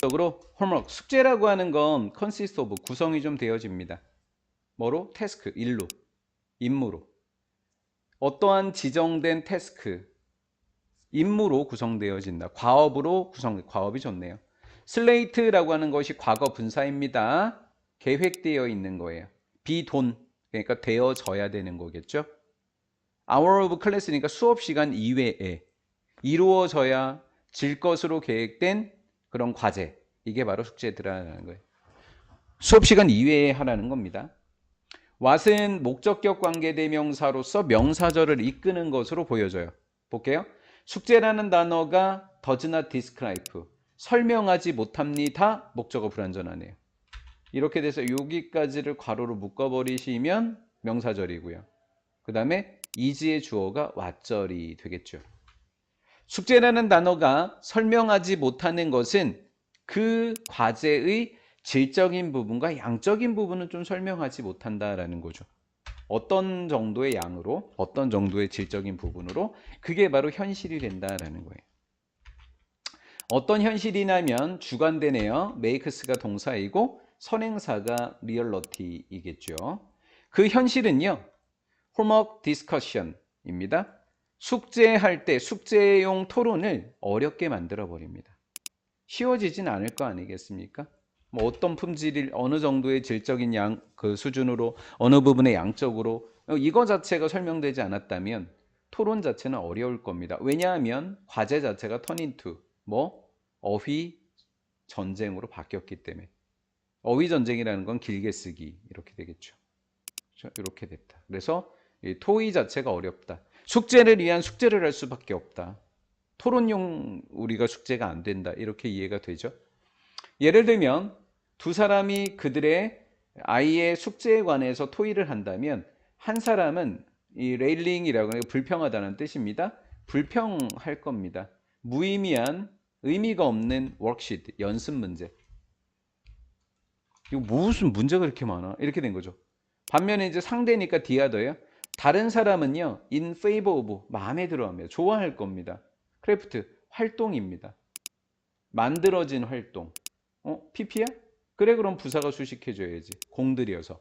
적으로 homework 숙제라고 하는 건 consist of 구성이 좀 되어집니다. 뭐로? 태스크 일로 임무로 어떠한 지정된 태스크 임무로 구성되어진다. 과업으로 구성 과업이 좋네요. 슬레이트라고 하는 것이 과거 분사입니다. 계획되어 있는 거예요. 비돈 그러니까 되어져야 되는 거겠죠. hour of class니까 수업 시간 이외에 이루어져야 질 것으로 계획된 그런 과제 이게 바로 숙제들이라는 거예요. 수업 시간 이외에 하라는 겁니다. what은 목적격 관계 대명사로서 명사절을 이끄는 것으로 보여져요. 볼게요. 숙제라는 단어가 does describe 설명하지 못합니다. 목적어 불완전하네요. 이렇게 돼서 여기까지를 괄호로 묶어버리시면 명사절이고요. 그 다음에 is의 주어가 what절이 되겠죠. 숙제라는 단어가 설명하지 못하는 것은 그 과제의 질적인 부분과 양적인 부분은 좀 설명하지 못한다라는 거죠. 어떤 정도의 양으로, 어떤 정도의 질적인 부분으로 그게 바로 현실이 된다라는 거예요. 어떤 현실이냐면 주관되네요. makes가 동사이고 선행사가 reality 이겠죠. 그 현실은요. homework discussion입니다. 숙제할 때 숙제용 토론을 어렵게 만들어 버립니다. 쉬워지진 않을 거 아니겠습니까? 뭐 어떤 품질이 어느 정도의 질적인 양 그 수준으로 어느 부분의 양적으로 이거 자체가 설명되지 않았다면 토론 자체는 어려울 겁니다. 왜냐하면 과제 자체가 into 뭐 어휘 전쟁으로 바뀌었기 때문에 어휘 전쟁이라는 건 길게 쓰기 이렇게 되겠죠. 이렇게 됐다. 그래서 토의 자체가 어렵다. 숙제를 위한 숙제를 할 수밖에 없다. 토론용 우리가 숙제가 안 된다. 이렇게 이해가 되죠. 예를 들면 두 사람이 그들의 아이의 숙제에 관해서 토의를 한다면 한 사람은 이 레일링이라고 하는 불평하다는 뜻입니다. 불평할 겁니다. 무의미한 의미가 없는 워크시트, 연습 문제. 이거 무슨 문제가 이렇게 많아? 이렇게 된 거죠. 반면에 이제 상대니까 디아더예요. 다른 사람은요, in favor of, 마음에 들어 합니다. 좋아할 겁니다. 크래프트, 활동입니다. 만들어진 활동. 어? PP야? 그래, 그럼 부사가 수식해줘야지. 공들여서.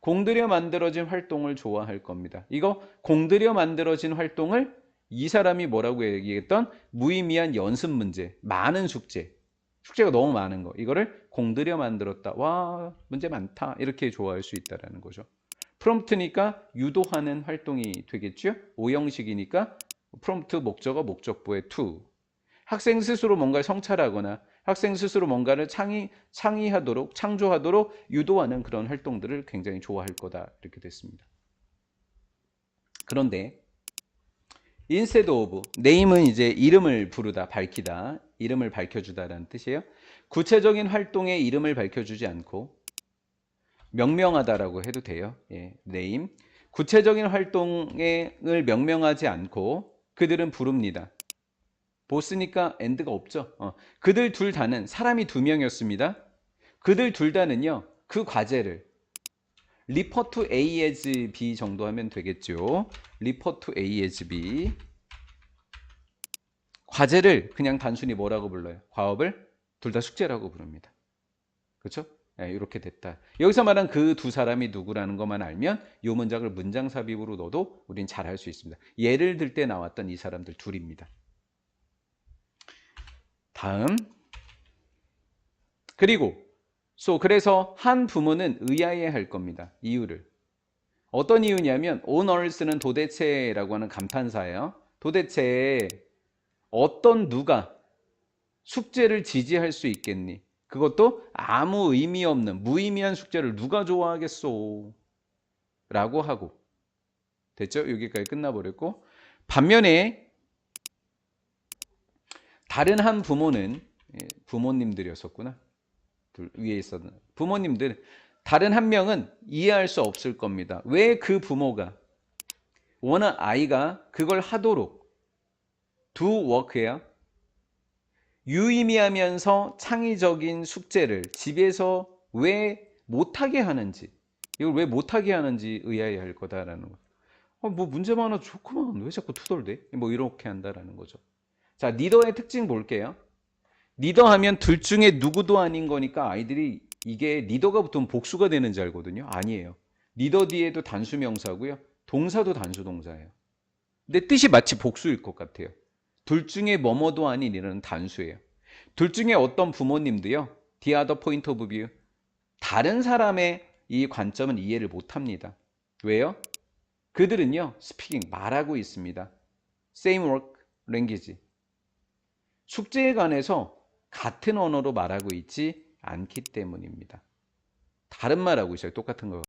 공들여 만들어진 활동을 좋아할 겁니다. 이거 공들여 만들어진 활동을 이 사람이 뭐라고 얘기했던 무의미한 연습 문제, 많은 숙제. 숙제가 너무 많은 거. 이거를 공들여 만들었다. 와, 문제 많다. 이렇게 좋아할 수 있다라는 거죠. 프롬프트니까 유도하는 활동이 되겠죠. 오형식이니까 프롬프트 목적어 목적보의 to. 학생 스스로 뭔가를 성찰하거나 학생 스스로 뭔가를 창의, 창의하도록 창조하도록 유도하는 그런 활동들을 굉장히 좋아할 거다 이렇게 됐습니다. 그런데 instead of name은 이제 이름을 부르다 밝히다 이름을 밝혀주다라는 뜻이에요. 구체적인 활동의 이름을 밝혀주지 않고 명명하다라고 해도 돼요. 예, name. 구체적인 활동을 명명하지 않고 그들은 부릅니다. 보스니까 엔드가 없죠. 어, 그들 둘 다는 사람이 두 명이었습니다. 그들 둘 다는요. 그 과제를 refer to A as B 정도 하면 되겠죠. refer to A as B 과제를 그냥 단순히 뭐라고 불러요? 과업을 둘 다 숙제라고 부릅니다. 그렇죠? 네, 이렇게 됐다. 여기서 말한 그 두 사람이 누구라는 것만 알면 이 문장을 문장 삽입으로 넣어도 우린 잘 할 수 있습니다. 예를 들 때 나왔던 이 사람들 둘입니다. 다음 그리고 so 그래서 한 부모는 의아해 할 겁니다. 이유를 어떤 이유냐면 earth는 도대체라고 하는 감탄사예요. 도대체 어떤 누가 숙제를 지지할 수 있겠니? 그것도 아무 의미 없는 무의미한 숙제를 누가 좋아하겠소? 라고 하고 됐죠? 여기까지 끝나버렸고 반면에 다른 한 부모는 예, 부모님들이었었구나 위에 있었는 부모님들 다른 한 명은 이해할 수 없을 겁니다. 왜 그 부모가 원한 아이가 그걸 하도록 do work예요. 유의미하면서 창의적인 숙제를 집에서 왜 못하게 하는지 이걸 왜 못하게 하는지 의아해 할 거다라는 거. 어, 뭐 문제 많아 좋구만 왜 자꾸 투덜대? 뭐 이렇게 한다라는 거죠. 자, 니더의 특징 볼게요. 리더 하면 둘 중에 누구도 아닌 거니까 아이들이 이게 리더가 붙으면 복수가 되는 줄 알거든요. 아니에요. 리더 뒤에도 단수 명사고요. 동사도 단수 동사예요. 근데 뜻이 마치 복수일 것 같아요. 둘 중에 뭐뭐도 아닌 이런 단수예요. 둘 중에 어떤 부모님도요. Other point of view. 다른 사람의 이 관점은 이해를 못 합니다. 왜요? 그들은요. 스피킹 말하고 있습니다. Same work language. 숙제에 관해서 같은 언어로 말하고 있지 않기 때문입니다. 다른 말하고 있어요. 똑같은 거.